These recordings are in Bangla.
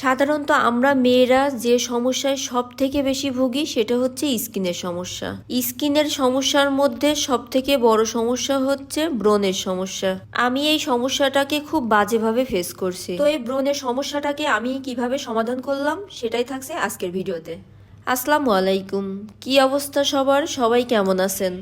সাধারণত আমরা মেয়েরা যে সমস্যায় সব থেকে বেশি ভুগি সেটা হচ্ছে স্কিনের সমস্যা। স্কিনের সমস্যার মধ্যে সব থেকে বড় সমস্যা হচ্ছে ব্রণের সমস্যা। আমি এই সমস্যাটাকে খুব বাজেভাবে ফেস করছি। তো এই ব্রণের সমস্যাটাকে আমি কীভাবে সমাধান করলাম সেটাই থাকছে আজকের ভিডিওতে। আসসালামু আলাইকুম। কি অবস্থা সবার? সবাই কেমন আছেন?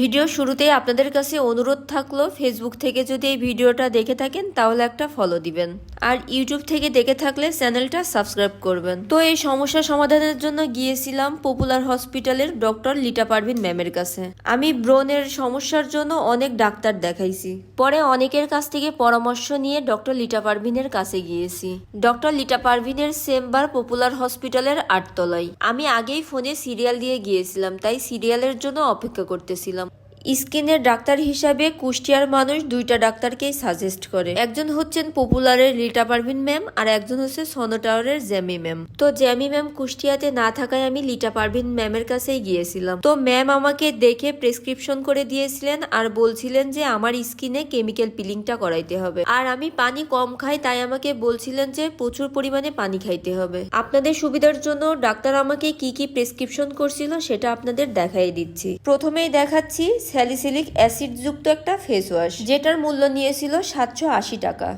ভিডিও শুরুতেই আপনাদের কাছে অনুরোধ থাকল ফেসবুক থেকে যদি এই ভিডিওটা দেখে থাকেন তাহলে একটা ফলো দিবেন। আর ইউটিউব থেকে দেখে থাকলে চ্যানেলটা সাবস্ক্রাইব করবেন। তো এই সমস্যা সমাধানের জন্য গিয়েছিলাম পপুলার হসপিটালের ডক্টর লিটা পারভিন ম্যামের কাছে। আমি ব্রণের সমস্যার জন্য অনেক ডাক্তার দেখাইছি। পরে অনেকের কাছ থেকে পরামর্শ নিয়ে ডক্টর লিটা পারভিনের কাছে গিয়েছি। ডক্টর লিটা পারভিনের চেম্বার পপুলার হসপিটালের আটতলায়। আমি আগেই ফোনে সিরিয়াল দিয়ে গিয়েছিলাম, তাই সিরিয়ালের জন্য অপেক্ষা করতেছিলাম। স্কিনের ডাক্তার হিসাবে কুষ্টিয়ার মানুষ দুইটা ডাক্তারকেই সাজেস্ট করে। একজন হচ্ছেন পপুলারের লিটা পারভিন ম্যাম আর একজন হচ্ছে সনো টাওয়ারের জ্যামি ম্যাম। তো জ্যামি ম্যাম কুষ্টিয়াতে না থাকায় আমি লিটা পারভিন ম্যামের কাছেই গিয়েছিলাম। তো ম্যাম আমাকে দেখে প্রেসক্রিপশন করে দিয়েছিলেন আর বলছিলেন যে আমার স্কিনে কেমিক্যাল পিলিংটা করাইতে হবে। আর আমি পানি কম খাই, তাই আমাকে বলছিলেন যে প্রচুর পরিমাণে পানি খাইতে হবে। আপনাদের সুবিধার জন্য ডাক্তার আমাকে কি কি প্রেসক্রিপশন করছিল সেটা আপনাদের দেখাই দিচ্ছি। প্রথমেই দেখাচ্ছি স্যালিসিলিক অ্যাসিডযুক্ত একটা ফেস ওয়াশ যেটার মূল্য নিয়েছিল সাতশো আশি টাকা।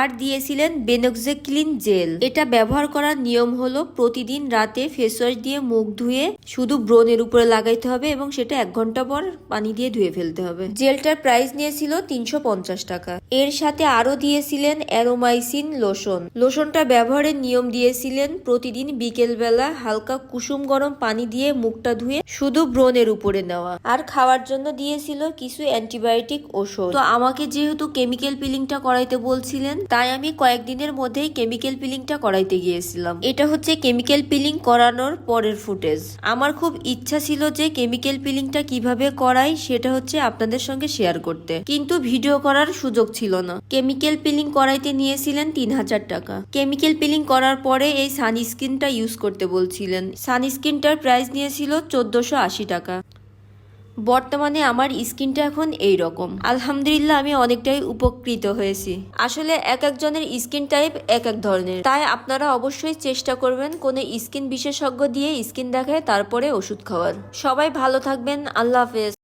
আর দিয়েছিলেন বেনক্সেক্লিন জেল। এটা ব্যবহার করার নিয়ম হলো প্রতিদিন রাতে ফেস ওয়াশ দিয়ে মুখ ধুয়ে শুধু ব্রণের উপরে লাগাইতে হবে এবং সেটা এক ঘণ্টা পর পানি দিয়ে ধুয়ে ফেলতে হবে। জেলটার প্রাইস নিয়েছিল তিনশো পঞ্চাশ টাকা। এর সাথে আরও দিয়েছিলেন অ্যারোমাইসিন লোশন। লোশনটা ব্যবহারের নিয়ম দিয়েছিলেন প্রতিদিন বিকেলবেলা হালকা কুসুম গরম পানি দিয়ে মুখটা ধুয়ে শুধু ব্রণের উপরে নেওয়া। আর খাওয়ার জন্য দিয়েছিল কিছু অ্যান্টিবায়োটিক ওষুধ। তো আমাকে যেহেতু কেমিক্যাল পিলিংটা করাইতে বলছিলেন তাই আমি কয়েকদিনের মধ্যেই কেমিক্যাল পিলিংটা করাইতে গিয়েছিলাম। এটা হচ্ছে কেমিক্যাল পিলিং করানোর পরের ফুটেজ। আমার খুব ইচ্ছা ছিল যে কেমিক্যাল পিলিংটা কীভাবে করাই সেটা হচ্ছে আপনাদের সঙ্গে শেয়ার করতে। কিন্তু ভিডিও করার সুযোগ ছিল না। কেমিক্যাল পিলিং করাইতে নিয়েছিলেন তিন হাজার টাকা। কেমিক্যাল পিলিং করার পরে এই সানস্ক্রিনটা ইউজ করতে বলছিলেন। সানস্ক্রিনটার প্রাইস নিয়েছিল চোদ্দশো আশি টাকা। বর্তমানে আমার স্কিনটা এখন এই রকম আলহামদুলিল্লাহ, আমি অনেকটাই উপকৃত হয়েছি। আসলে এক একজনের স্কিন টাইপ এক এক ধরনের। তাই আপনারা অবশ্যই চেষ্টা করবেন কোনো স্কিন বিশেষজ্ঞ দিয়ে স্কিন দেখায় তারপরে ওষুধ খাওয়ার। সবাই ভালো থাকবেন, আল্লাহ হাফেজ।